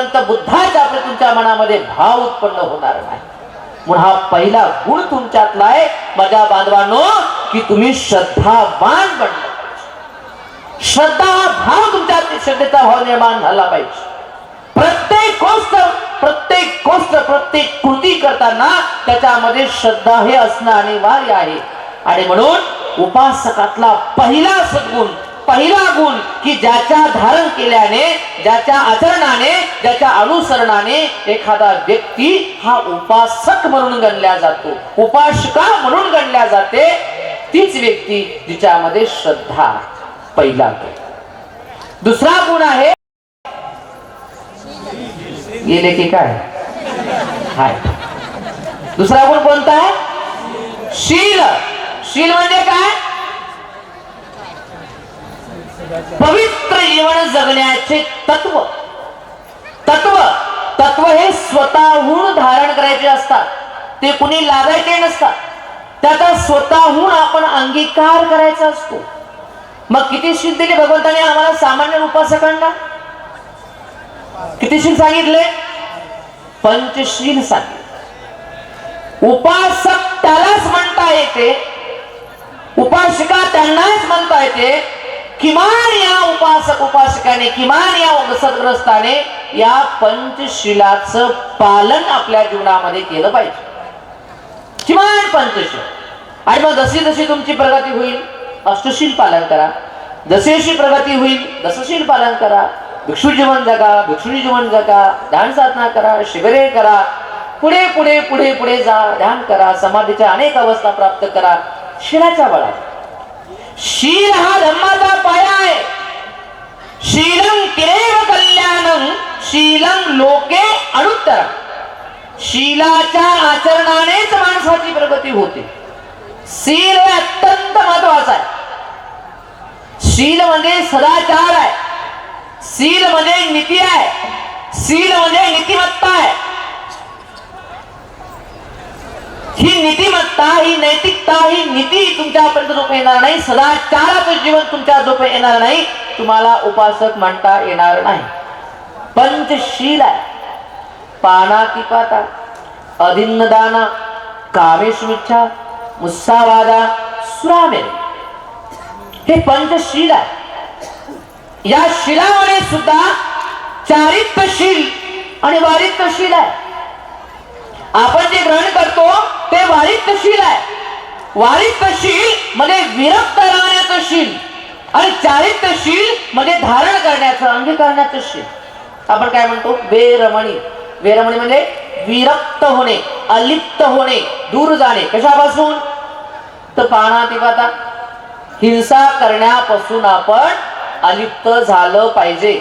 बुद्धाच्या प्रती तुमच्या मनामध्ये भाव उत्पन्न होणार नाही. म्हणून हा पहिला गुण तुमच्यातला आहे माझ्या बांधवांनो की तुम्ही श्रद्धावान बनला श्रद्धा भाव तुमच्या श्रद्धेचा भाव निर्माण झाला पाहिजे. प्रत्येक गोष्ट प्रत्येक गोष्ट प्रत्येक कृती करताना त्याच्यामध्ये श्रद्धा हे असणं अनिवार्य आहे. आणि म्हणून उपासकातला पहिला सद्गुण पहिला गुण की ज्याच्या धारण केल्याने ज्याच्या आचरणाने ज्याच्या अनुसरणाने एखादा व्यक्ती हा उपासक म्हणून गणल्या जातो. उपासका म्हणून गणल्या जाते. तीच व्यक्ती जिच्यामध्ये श्रद्धा पहिला गुण. दुसरा गुण आहे गेले की काय? हाय. दुसरा गुण कोणता? आहे शील. शील म्हणजे काय? पवित्र जीवन जगण्याचे तत्व. तत्व तत्व हे स्वतःहून धारण करायचे असतात. ते कुणी लागायचे नसतात. त्याचा स्वतःहून आपण अंगीकार करायचा असतो. मग किती शील दिले भगवंताने आम्हाला सामान्य उपासकांना? किती शील सांगितले? पंचशील सांगितले. उपासक त्यालाच म्हणता येते. उपासिका त्यांनाच म्हणता येते. किमान या उपासक उपासकाने किमान या सदग्रस्ताने या पंचशिलाच पालन आपल्या जीवनामध्ये केलं पाहिजे. किमान पंचशील. आणि मग जशी जशी तुमची प्रगती होईल अष्टशील पालन करा. जशी जशी प्रगती होईल दसशील पालन करा. भिक्षू जीवन जगा भिक्षुणी जीवन जगा. ध्यान साधना करा शिबिरे करा. पुढे पुढे पुढे पुढे जा. ध्यान करा. समाधीच्या अनेक अवस्था प्राप्त करा. शिलाच्या बळा शील हा धर्माचा पाया आहे शीलम किरेव कल्याणम शीलम लोके अनुत्तरम शीलाच्या आचरणानेच माणसाची प्रगती होते। शील हे अत्यंत महत्त्वाचा आहे। शील म्हणजे सदाचार आहे। शील म्हणजे नीती आहे। शील म्हणजे नीतिमत्ता आहे। ही नीतिमत्ता ही नैतिकता ही नीती तुमच्यापर्यंत झोप येणार नाही. सदाचाराचं जीवन तुमच्या झोप येणार नाही. तुम्हाला उपासक म्हणता येणार नाही. पंचशील आहे. पाना की पाता अधिन्न दाना कामेशमिच्छा मुस्सावादा सुरामे. हे पंचशील आहे. या शिलामध्ये सुद्धा चारित्रशील आणि वारित्रशील आहे. आपण जे ग्रहण करतो ते वारित्र्यशील आहे. वारित्र्यशील म्हणजे विरक्त राहण्याचं शील. आणि चारित्र्यशील म्हणजे धारण करण्याचं अंगीकारण्याचं शील. आपण काय म्हणतो? वेरमणी. वेरमणी म्हणजे विरक्त होणे अलिप्त होणे दूर जाणे. कशापासून? तर पाहणा ती पाहता. हिंसा करण्यापासून आपण अलिप्त झालं पाहिजे.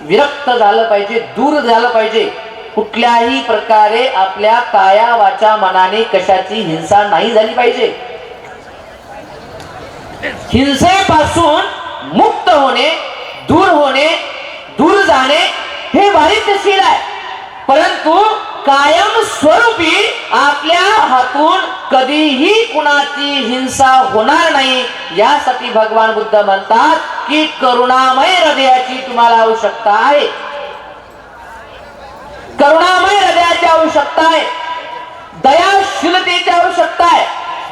विरक्त झालं पाहिजे दूर झालं पाहिजे. कुठल्याही प्रकारे आपल्या काया वाचा मनाने कशाची हिंसा नाही झाली पाहिजे. हिंसेपासून मुक्त होणे दूर होणे दूर जाणे हे वारित्यशील आहे. परंतु कायम स्वरूपी आपल्या हातून कधीही कुणाची हिंसा होणार नाही यासाठी भगवान बुद्ध म्हणतात की करुणामय हृदयाची तुम्हाला आवश्यकता आहे. करुणामय हृदयाची आवश्यकता आहे. दयाशीलतेची आवश्यकता आहे.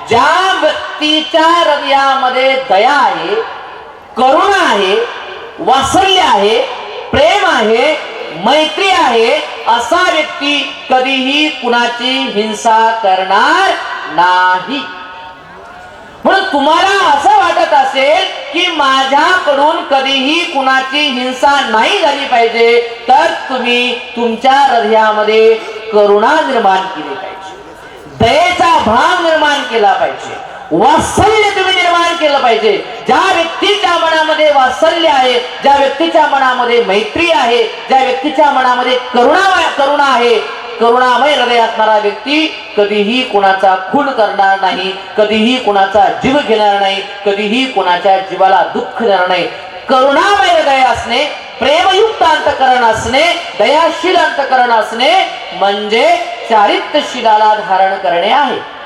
ज्या व्यक्तीच्या हृदयामध्ये दया आहे करुणा आहे वासल्य आहे प्रेम आहे मैत्री आहे असा व्यक्ती कधीही कुणाची हिंसा करणार नाही. म्हणून तुम्हाला असं वाटत असेल की माझ्याकडून कधीही कुणाची हिंसा नाही झाली पाहिजे तर तुम्ही तुमच्या हृदयामध्ये करुणा निर्माण केली पाहिजे. दयेचा भाव निर्माण केला पाहिजे. वात्सल्य तुम्ही निर्माण केलं पाहिजे. ज्या व्यक्तीच्या मनामध्ये वात्सल्य आहे ज्या व्यक्तीच्या मनामध्ये मैत्री आहे ज्या व्यक्तीच्या मनामध्ये करुणा करुणा आहे करुणामय हृदय असणारा व्यक्ती कधीही कुणाचा खून करणार नाही कधीही कुणाचा जीव घेणार नाही कधीही कुणाच्या जीवाला दुःख देणार नाही. करुणामय हृदय असणे प्रेमयुक्त अंतकरण असणे दयाशील अंतकरण असणे म्हणजे चारित्र्यशीलाला धारण करणे आहे.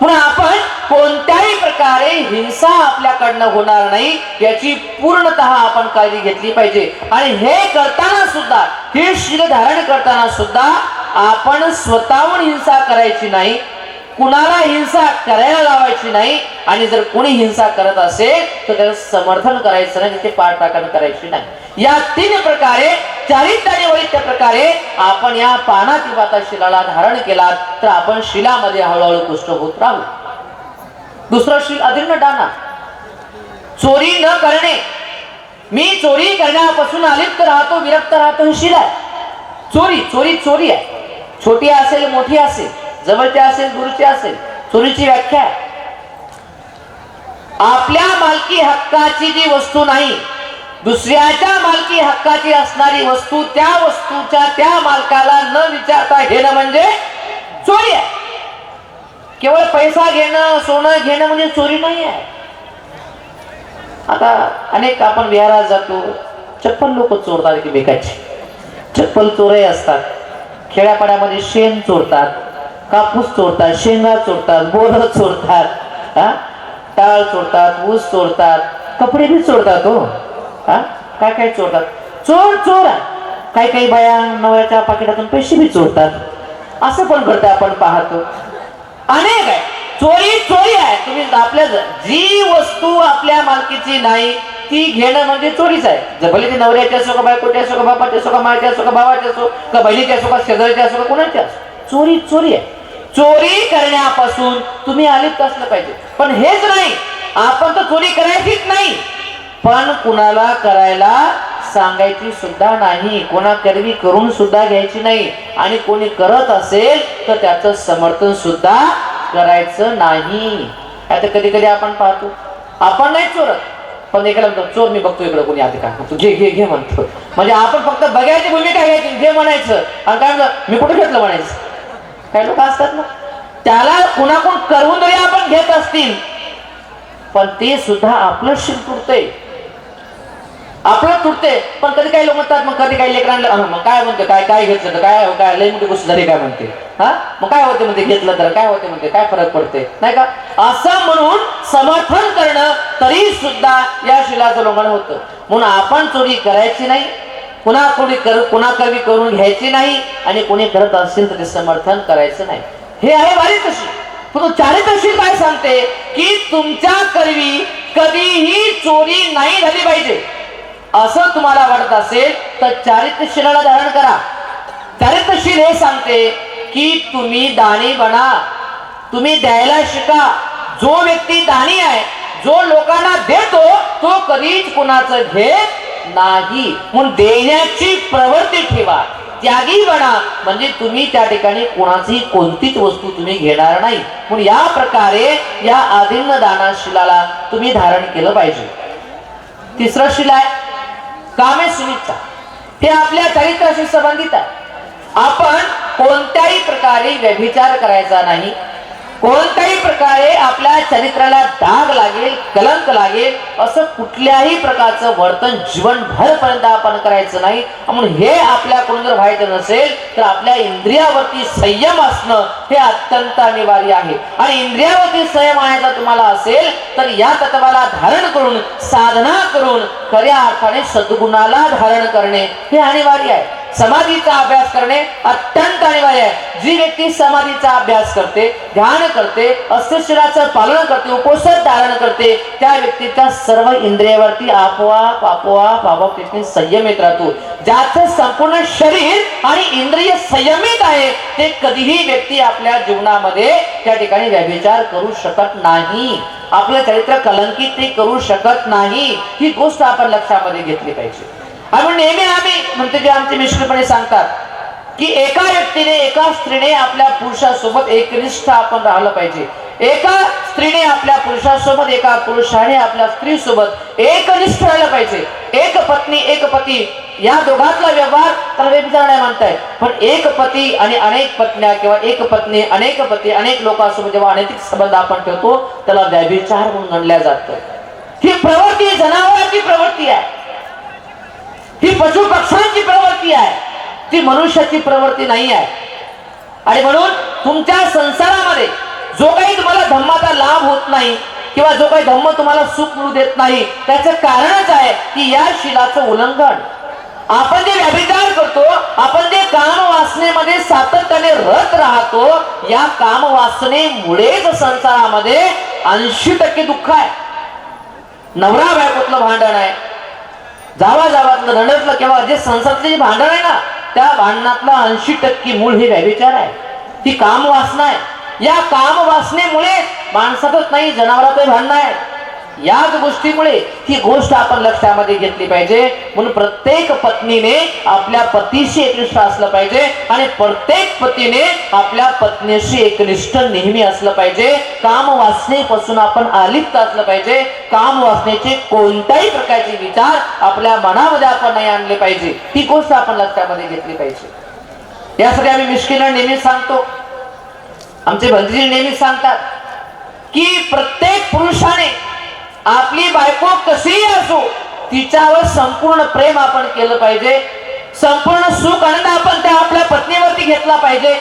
म्हणून आपण कोणत्याही प्रकारे हिंसा आपल्याकडनं होणार नाही याची पूर्णतः आपण काळजी घेतली पाहिजे. आणि हे करताना सुद्धा हे शिर धारण करताना सुद्धा आपण स्वतःहून हिंसा करायची नाही कुणाला हिंसा करायला लावायची नाही आणि जर कोणी हिंसा करत असेल तर त्याचं समर्थन करायचं नाही तिथे पाठराखण करायची नाही. या तीन प्रकारे चारित्र्य आणि प्रकारे आपण या पाना पानातिपाता शिलाला धारण केला तर आपण शिलामध्ये हळूहळू कुष्ठ होत राहू. दुसरं शिल अधीर्ण डाना चोरी न करणे. मी चोरी करण्यापासून अलिप्त राहतो विरक्त राहतो ही शिला चोरी चोरी चोरी आहे. छोटी असेल मोठी असेल जवळची असेल दूरची असेल चोरीची व्याख्या आहे. आपल्या मालकी हक्काची जी वस्तू नाही दुसऱ्याच्या मालकी हक्काची असणारी वस्तू त्या वस्तूच्या त्या मालकाला न विचारता घेणं म्हणजे चोरी आहे. केवळ पैसा घेणं सोनं घेणं म्हणजे चोरी नाही आहे. आता अनेक आपण विहारात जातो चप्पल लोक चोरतात की बेकाची चप्पल चोरही असतात. खेड्यापाड्यामध्ये शेण चोरतात कापूस चोरतात शेंगा चोरतात बोर चोरतात हा? टाळ चोरतात ऊस चोरतात कपडे बी चोरतात हो. हा? काय काय चोरतात? चोर चोर. आहे. काही काही बाया नवऱ्याच्या पाकिटातून पैसे बी चोरतात. असं पण घडतं आपण पाहतो. अनेक आहे. चोरी चोरी आहे. तुम्ही आपल्या जी वस्तू आपल्या मालकीची नाही ती घेणं म्हणजे चोरीच आहे. जर भले ती नवऱ्याची असो का बायकोची असो का बापाची असो का मायची असो का भावाची असो का बहिणीची असो का शेजारची असो का कोणाची असो चोरी चोरी आहे. चोरी करण्यापासून तुम्ही आलिप्त असलं पाहिजे. पण हेच नाही. आपण तर चोरी करायचीच नाही. पण कुणाला करायला सांगायची सुद्धा नाही. कोणा करवी करून सुद्धा घ्यायची नाही. आणि कोणी करत असेल तर त्याचं समर्थन सुद्धा करायचं नाही. आता कधी कधी आपण पाहतो आपण नाही चोरत. पण एकाला म्हणतो चोर मी बघतो इकडे कोणी आता काय म्हणतो घे घे घे म्हणतो. म्हणजे आपण फक्त बघायची भूमिका घ्यायची घे म्हणायचं. आणि काय म्हणतो मी कुठे घेतलं? म्हणायचं. काही लोक असतात ना. त्याला कुणाकडून करून जरी आपण घेत असतील पण ते सुद्धा आपलं शिर आपलं तुटते पण कधी काही लोक म्हणतात मग कधी काही लेकरांना मग काय म्हणते काय काय घेतलं तर काय हो, काय लय मोठी गोष्ट झाली काय म्हणते? हा? मग काय होते म्हणते घेतलं तर काय होते म्हणते काय फरक पडते? नाही का? असं म्हणून समर्थन करणं तरी सुद्धा या शिलाचं लोकांना होतं. म्हणून आपण चोरी करायची नाही कुणा कोणी कर कुणा कवी करून घ्यायची नाही आणि कोणी करत असेल तर ते समर्थन करायचं नाही. हे आहे वारी तशी. पण चारित्रशील काय सांगते की तुमच्या करवी कधीही चोरी नाही झाली पाहिजे. असं तुम्हाला वाटत असेल तर चारित्रशीलाला धारण करा. चारित्रशील हे सांगते की तुम्ही दानी बना. तुम्ही द्यायला शिका. जो व्यक्ती दानी आहे जो लोकांना देतो तो कधीच कुणाचं घेत नाही. म्हणून देण्याची प्रवृत्ती ठेवा. त्यागी बना. म्हणजे तुम्ही त्या ठिकाणी कोणाची कोणतीच वस्तू तुम्ही घेणार नाही. म्हणून या प्रकारे या आदिन्न दाना शिलाला तुम्ही धारण केलं पाहिजे. तिसरं शिला आहे कामे सुनिच्छा हे आपल्या चरित्राशी संबंधित आहे. आपण कोणत्याही प्रकारे व्यभिचार करायचा नाही. कोणत्याही प्रकारे आपल्या चरित्राला दाग लागेल कलंक लागेल असं कुठल्याही प्रकारचं वर्तन जीवनभरपर्यंत आपण करायचं नाही. म्हणून हे आपल्याकडून जर व्हायचं नसेल तर आपल्या इंद्रियावरती संयम असणं हे अत्यंत अनिवार्य आहे. आणि इंद्रियावरती संयम आणायचा तुम्हाला असेल तर या तत्वाला धारण करून साधना करून खऱ्या अर्थाने सद्गुणाला धारण करणे हे अनिवार्य आहे. समाधीचा अभ्यास करणे अत्यंत अनिवार्य आहे. जी व्यक्ती समाधीचा अभ्यास करते ध्यान करते अस्थिशिराचं पालन करते उपोषण धारण करते त्या व्यक्तीच्या सर्व इंद्रियावरती आपोआप आपोआप आपोआप त्याने संयम येत राहतो. ज्याचं संपूर्ण शरीर आणि इंद्रिय संयमित आहे ते कधीही व्यक्ती आपल्या जीवनामध्ये त्या ठिकाणी व्यभिचार करू शकत नाही. आपलं चरित्र कलंकित ते करू शकत नाही. ही गोष्ट आपण लक्षामध्ये घेतली पाहिजे. आपण नेहमी आम्ही म्हणते जे आमचे मिश्रपणे सांगतात की एका व्यक्तीने एका स्त्रीने आपल्या पुरुषासोबत एकनिष्ठ आपण राहिलं पाहिजे. एका स्त्रीने आपल्या पुरुषासोबत एका पुरुषाने आपल्या स्त्रीसोबत एकनिष्ठ राहिलं पाहिजे. एक पत्नी एक पती या दोघातला व्यवहार त्याला व्यभिचार नाही म्हणताय पण एक पती आणि अनेक पत्न्या किंवा एक पत्नी अनेक पती अनेक लोकांसोबत जेव्हा अनैतिक संबंध आपण ठेवतो त्याला व्यभिचार म्हणून गणल्या जातं. ही प्रवृत्ती जनावरांची प्रवृत्ती आहे. ही पशु पक्ष्यांची प्रवृत्ती आहे. ती मनुष्याची प्रवृत्ती नाही आहे आणि म्हणून तुमच्या संसारामध्ये जो काही तुम्हाला धम्माचा लाभ होत नाही किंवा जो काही धम्म तुम्हाला सुख मिळू देत नाही त्याचं कारणच आहे की या शिलाचं उल्लंघन. आपण जे व्यभिचार करतो आपण जे काम वासनेमध्ये सातत्याने रत राहतो या काम वासनेमुळेच संसारामध्ये ऐंशी टक्के दुःख आहे. नवरा बायकोतलं भांडण आहे. जावा जावातलं रडतलं किंवा जे संसारातलं भांडण आहे ना त्या भांडणातलं ऐंशी टक्के मूळ हे व्यभिचार आहे. ती काम वासना आहे. या काम वासनेमुळे माणसातच नाही जनावरातही भांडणं आहे याच गोष्टीमुळे ही गोष्ट आपण लक्षामध्ये घेतली पाहिजे. म्हणून प्रत्येक पत्नीने आपल्या पतीशी एकनिष्ठ असलं पाहिजे आणि प्रत्येक पतीने आपल्या पत्नीशी एकनिष्ठ नेहमी असलं पाहिजे. काम वासनेपासून आपण आलिप्त असलं पाहिजे. काम वासनेचे कोणत्याही प्रकारचे विचार आपल्या मनामध्ये आपण नाही आणले पाहिजे. ही गोष्ट आपण लक्षामध्ये घेतली पाहिजे. यासाठी आम्ही मिश्किला नेहमी सांगतो. आमचे भंतीजी नेहमी सांगतात की प्रत्येक पुरुषाने आपली बायको कशीही असो तिच्यावर संपूर्ण प्रेम आपण केलं पाहिजे. संपूर्ण सुख आनंद आपण त्या आपल्या पत्नीवरती घेतला पाहिजे.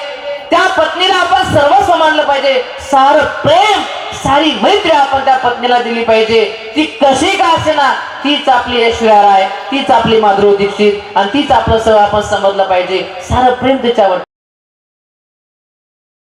त्या पत्नीला आपण सर्वस्व मानलं पाहिजे. सारं प्रेम सारी मैत्री आपण त्या पत्नीला दिली पाहिजे. ती कशी का असेना तीच आपली ऐश्वर्या आहे तीच आपली माधुरी दीक्षित आणि तीच आपलं सगळं आपण समजलं पाहिजे. सारं प्रेम तिच्यावर